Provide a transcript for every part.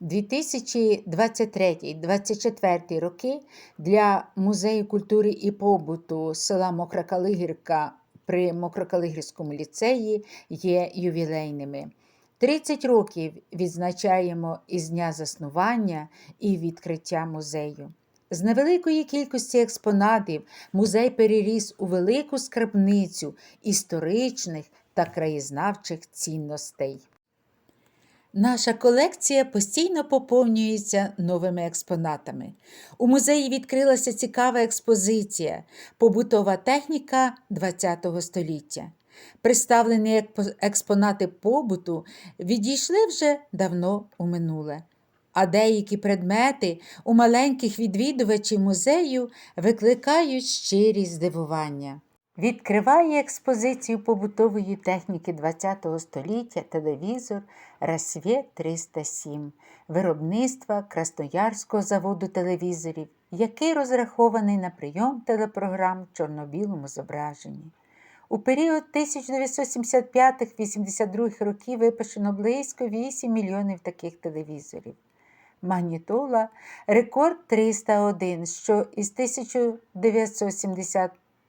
2023-2024 роки для Музею культури і побуту села Мокра-Калигірка при Мокрокалигірському ліцеї є ювілейними. 30 років відзначаємо із дня заснування і відкриття музею. З невеликої кількості експонатів музей переріс у велику скарбницю історичних та краєзнавчих цінностей. Наша колекція постійно поповнюється новими експонатами. У музеї відкрилася цікава експозиція Побутова техніка ХХ століття. Представлені експонати побуту відійшли вже давно у минуле. А деякі предмети у маленьких відвідувачів музею викликають щирі здивування. Відкриває експозицію побутової техніки ХХ століття телевізор Расвє 307 виробництва Красноярського заводу телевізорів, який розрахований на прийом телепрограм в чорно-білому зображенні. У період 1975-82 років випущено близько 8 мільйонів таких телевізорів. Магнітола рекорд 301, що із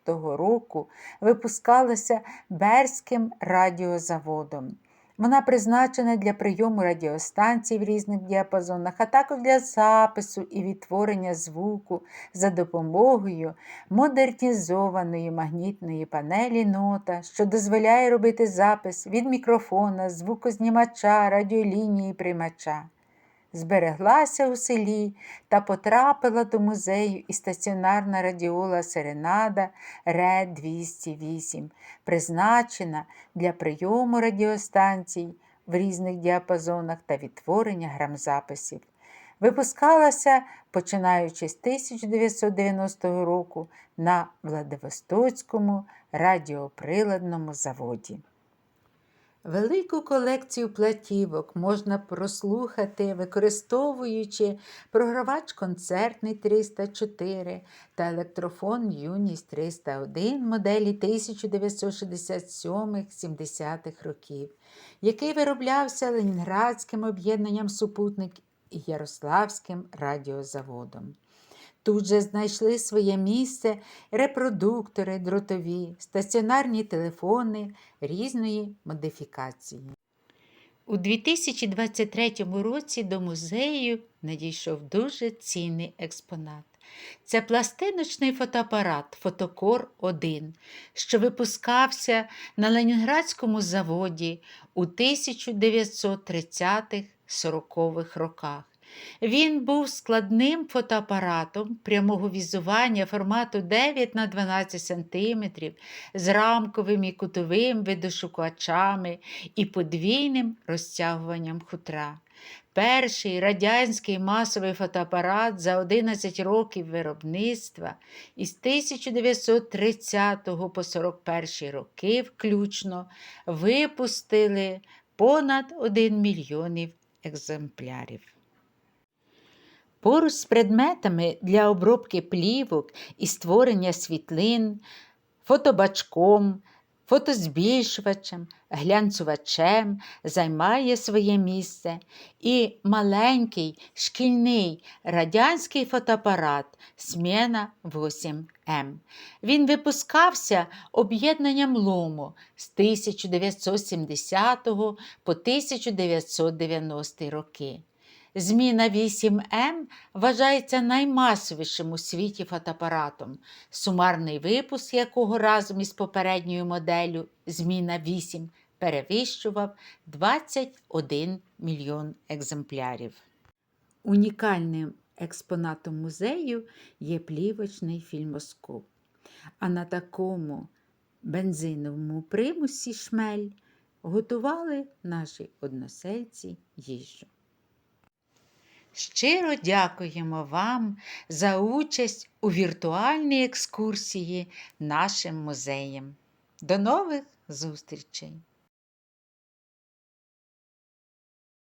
1970 року випускалася Берським радіозаводом. Вона призначена для прийому радіостанцій в різних діапазонах, а також для запису і відтворення звуку за допомогою модернізованої магнітної панелі нота, що дозволяє робити запис від мікрофона, звукознімача, радіолінії приймача. Збереглася у селі та потрапила до музею і стаціонарна радіола Серенада Ре 208, призначена для прийому радіостанцій в різних діапазонах та відтворення грамзаписів. Випускалася, починаючи з 1990 року на Владивостоцькому радіоприладному заводі. Велику колекцію платівок можна прослухати, використовуючи програвач концертний 304 та електрофон Юність 301 моделі 1967-70-х років, який вироблявся Ленінградським об'єднанням Супутник і Ярославським радіозаводом. Тут же знайшли своє місце репродуктори дротові, стаціонарні телефони різної модифікації. У 2023 році до музею надійшов дуже цінний експонат. Це пластиночний фотоапарат Фотокор 1, що випускався на Ленінградському заводі у 1930-40-х роках. Він був складним фотоапаратом прямого візування формату 9 на 12 см з рамковим і кутовим видошукачами і подвійним розтягуванням хутра. Перший радянський масовий фотоапарат за 11 років виробництва із 1930 по 41 роки включно випустили понад 1 мільйонів екземплярів. Поруч з предметами для обробки плівок і створення світлин, фотобачком, фотозбільшувачем, глянцювачем займає своє місце і маленький шкільний радянський фотоапарат Смєна 8М. Він випускався об'єднанням Лому з 1970 по 1990 роки. Зміна 8М вважається наймасовішим у світі фотоапаратом, сумарний випуск якого разом із попередньою моделлю зміна 8 перевищував 21 мільйон екземплярів. Унікальним експонатом музею є плівочний фільмоскоп. А на такому бензиновому примусі шмель готували наші односельці їжу. Щиро дякуємо вам за участь у віртуальній екскурсії нашим музеєм. До нових зустрічей!